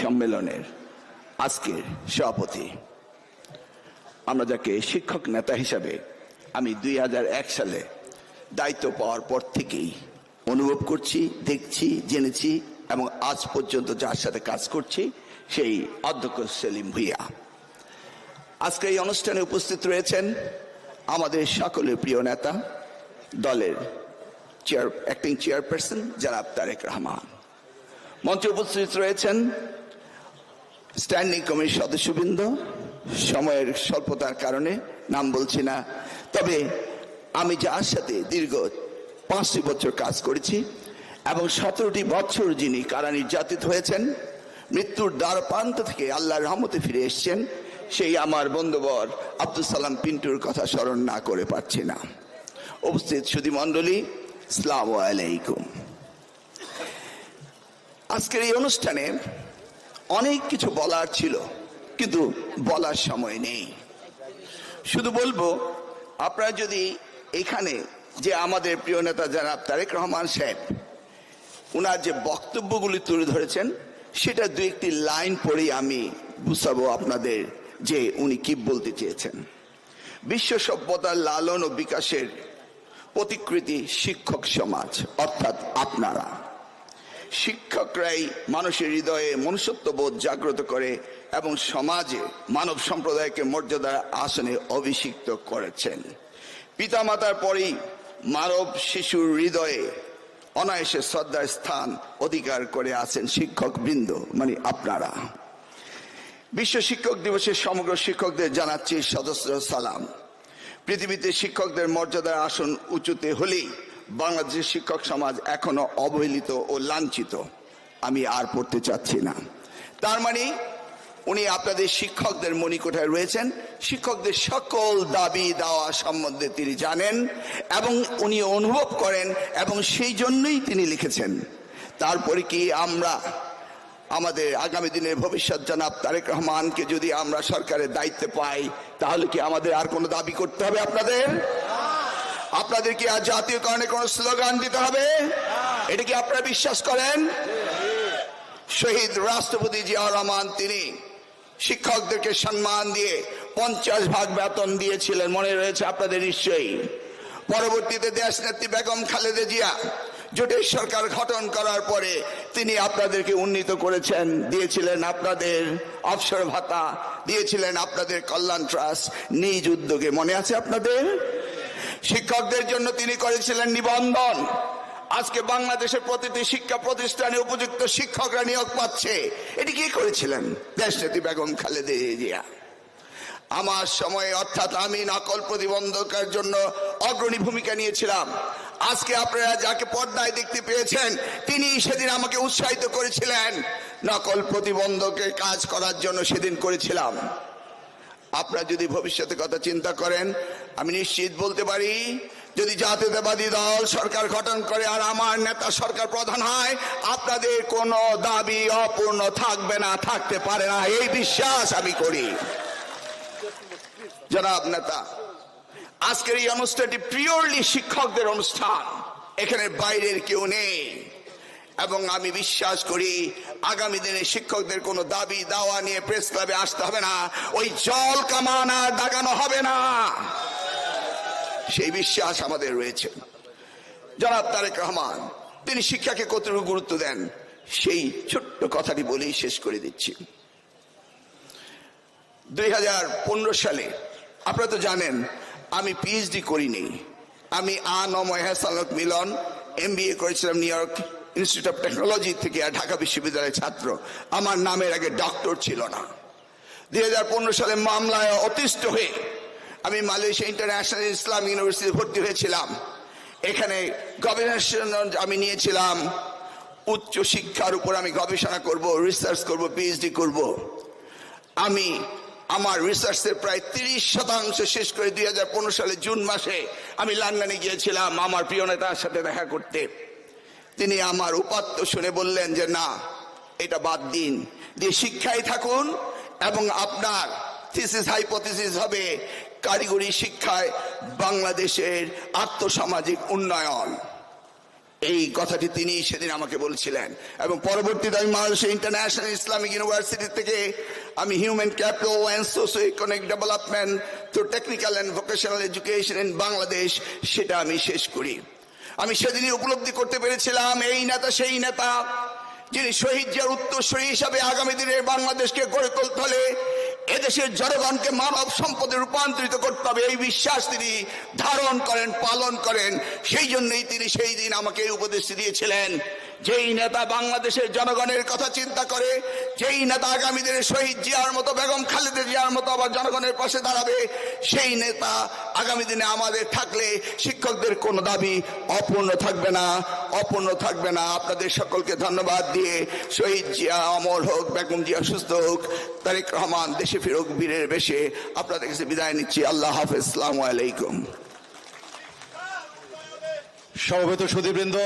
সম্মেলনের আজকের সভাপতি। আমরা যাকে শিক্ষক নেতা হিসাবে আমি দুই সালে দায়িত্ব পাওয়ার পর থেকেই অনুভব করছি, দেখছি, জেনেছি এবং আজ পর্যন্ত যার সাথে কাজ করছি সেই অধ্যক্ষ সেলিম ভুইয়া। আজকে এই অনুষ্ঠানে উপস্থিত রয়েছেন আমাদের সকলের প্রিয় নেতা, দলের চেয়ার অ্যাক্টিং চেয়ারপারসন জনাব তারেক রহমান। মঞ্চে উপস্থিত রয়েছেন স্ট্যান্ডিং কমিটির সদস্যবৃন্দ, সময়ের স্বল্পতার কারণে নাম বলছি না, তবে আমি যার সাথে দীর্ঘ পাঁচটি বছর কাজ করেছি এবং সতেরোটি বছর যিনি কারা নির্যাতিত হয়েছেন, মৃত্যুর দ্বার প্রান্ত থেকে আল্লাহর রহমতে ফিরে এসেছেন, সেই আমার বন্ধুবর আব্দুল সালাম পিন্টুর কথা স্মরণ না করে পারছি না। উপস্থিত সুধী মণ্ডলী, সালাম আলাইকুম। আজকের এই অনুষ্ঠানে অনেক কিছু বলার ছিল, কিন্তু বলার সময় নেই। শুধু বলব, আপনারা যদি এখানে যে আমাদের প্রিয় নেতা জনাব তারেক রহমান সাহেব ওনার যে বক্তব্যগুলি তুলে ধরেছেন, সেটা দু একটি লাইন পড়েই আমি বুঝাবো আপনাদের যে উনি কি বলতে চেয়েছেন। বিশ্ব সভ্যতার লালন ও বিকাশের প্রতিকৃতি শিক্ষক সমাজ, অর্থাৎ আপনারা। শিক্ষকরাই মানুষের হৃদয়ে মনুষ্যত্ববোধ জাগ্রত করে এবং সমাজে মানব সম্প্রদায়কে মর্যাদার আসনে অভিষিক্ত করেছেন। পিতামাতার পরেই মানব শিশুর হৃদয়ে অনায়াসে শ্রদ্ধার স্থান অধিকার করে আছেন শিক্ষক বৃন্দ মানে আপনারা। বিশ্ব শিক্ষক দিবসের সমগ্র শিক্ষকদের জানাচ্ছি সদস্য সালাম। পৃথিবীতে শিক্ষকদের মর্যাদার আসন উঁচুতে হলেই বাংলাদেশের শিক্ষক সমাজ এখনও অবহেলিত ও লাঞ্ছিত। আমি আর পড়তে চাচ্ছি না। তার মানে উনি আপনাদের শিক্ষকদের মণিকোঠায় রয়েছেন। শিক্ষকদের সকল দাবি দাওয়া সম্বন্ধে তিনি জানেন এবং উনি অনুভব করেন এবং সেই জন্যই তিনি লিখেছেন। তারপরে কি আমরা, আমাদের আগামী দিনের ভবিষ্যৎ জনাব তারেক রহমানকে যদি আমরা সরকারের দায়িত্বে পাই, তাহলে কি আমাদের আর কোনো দাবি করতে হবে আপনাদের? আপনাদের কি আর জাতীয়করণে কোনো স্লোগান দিতে হবে? এটা কি আপনারা বিশ্বাস করেন? শহীদ রাষ্ট্রপতি জিয়াউর রহমান, তিনি শিক্ষকদেরকে সম্মান দিয়ে পঞ্চাশ ভাগ বেতন দিয়েছিলেন। মনে রয়েছে আপনাদের নিশ্চয়ই। পরবর্তীতে দেশ নেত্রী বেগম খালেদা জিয়া জোটের সরকার গঠন করার পরে তিনি আপনাদেরকে উন্নীত করেছেন, দিয়েছিলেন আপনাদের অবসর ভাতা, দিয়েছিলেন আপনাদের কল্যাণ ট্রাস্ট, নিজ উদ্যোগে। মনে আছে আপনাদের? শিক্ষকদের জন্য তিনি করেছিলেন নিবন্ধন। আজকে বাংলাদেশের প্রতিটি শিক্ষা প্রতিষ্ঠানে উপযুক্ত শিক্ষকরা নিয়োগ পাচ্ছে। এটি কি করেছিলেন? দেশনেত্রী বেগম খালেদা আমার সময়ে অর্থাৎ আমি নকল প্রতিবন্ধকের জন্য অগ্রণী ভূমিকা নিয়েছিলাম। আজকে আপনারা যাকে পর্দায় দেখতে পেয়েছেন, তিনি সেদিন আমাকে উৎসাহিত করেছিলেন। নকল প্রতিবন্ধকের কাজ করার জন্য সেদিন করেছিলাম। আপনারা যদি ভবিষ্যতের কথা চিন্তা করেন, আমি নিশ্চিত বলতে পারি, যদি জাতীয়তাবাদী দল সরকার গঠন করে আর আমার নেতা সরকার প্রধান হয়, আপনাদের কোনো দাবি অপূর্ণ থাকবে না, থাকতে পারে না। এই বিশ্বাস আমি করি। জনাব নেতা, আজকের এই অনুষ্ঠানটি পিওরলি শিক্ষকদের অনুষ্ঠান। এখানে বাইরের কেউ নেই। এবং আমি বিশ্বাস করি আগামী দিনে শিক্ষকদের কোনো দাবি, দাওয়া নিয়ে প্রেস ক্লাবে আসতে হবে না। ওই জল কামান দাগানো হবে না। সেই বিশ্বাস আমাদের রয়েছে। জনাব তারেক রহমান, তিনি শিক্ষাকে কতটুকু গুরুত্ব দেন, সেই ছোট্ট কথাটি বলেই শেষ করে দিচ্ছি। দুই হাজার পনেরো সালে, আপনারা তো জানেন, আমি পিএইচডি করিনি। আমি আনময় হাসানত মিলন এম করেছিলাম New York. Institute of Technology থেকে ঢাকা বিশ্ববিদ্যালয়ের ছাত্র। আমার নামের আগে ডক্টর ছিল না। দুই হাজার পনেরো সালে মামলায় অতিষ্ঠ হয়ে আমি মালয়েশিয়া ইন্টারন্যাশনাল ইসলাম ইউনিভার্সিটি ভর্তি হয়েছিলাম। এখানে গবেষণা আমি নিয়েছিলাম। উচ্চ শিক্ষার উপর আমি গবেষণা করব রিসার্চ করব পিএইচডি করব। আমি আমার রিসার্চের প্রায় তিরিশ শতাংশ শেষ করে দুই হাজার পনেরো সালে জুন মাসে আমি লন্ডনে গিয়েছিলাম। আমার প্রিয় নেতার সাথে দেখা করতে। তিনি আমার উপাত্ত শুনে বললেন যে, না, এটা বাদ দিন। দিয়ে শিক্ষায় থাকুন এবং আপনার থিসিস হাইপোথিসিস হবে কারিগরি শিক্ষায় বাংলাদেশের আত্মসামাজিক উন্নয়ন। এই কথাটি তিনি সেদিন আমাকে বলছিলেন। এবং পরবর্তীতে আমি বাংলাদেশের ইন্টারন্যাশনাল ইসলামিক ইউনিভার্সিটি থেকে আমি human capital and socio economic development through technical and vocational education in Bangladesh সেটা আমি শেষ করি। আমি সেদিনই উপলব্ধি করতে পেরেছিলাম, এই নেতা সেই নেতা যিনি শহীদ জিয়ার উত্তরসূরি হিসাবে আগামী দিনে বাংলাদেশকে গড়ে তুলতে হলে এদেশের জনগণকে মানব সম্পদে রূপান্তরিত করতে হবে। এই বিশ্বাস তিনি ধারণ করেন, পালন করেন। সেই জন্যই তিনি সেই দিন আমাকে এই উপদেশ দিয়েছিলেন। যেই নেতা বাংলাদেশের জনগণের কথা চিন্তা করে, যেই নেতা আগামী দিনে শহীদ জিয়ার মতো, বেগম খালেদা জিয়ার মতো আবার জনগণের পাশে দাঁড়াবে, সেই নেতা আগামী দিনে আমাদের থাকলে শিক্ষকদের কোনো দাবি অপূর্ণ থাকবে না, অপূর্ণ থাকবে না। আপনাদের সকলকে ধন্যবাদ দিয়ে শহীদ জিয়া, অমর হোক, বেগম জিয়া সুস্থ হোক, তারেক রহমান, দেশে ফিরুক, বীরের বেশে আপনাদের কাছে বিদায় নিচ্ছি। আল্লাহ হাফেজ। আলাইকুম। সমবেত সুদীবৃন্দ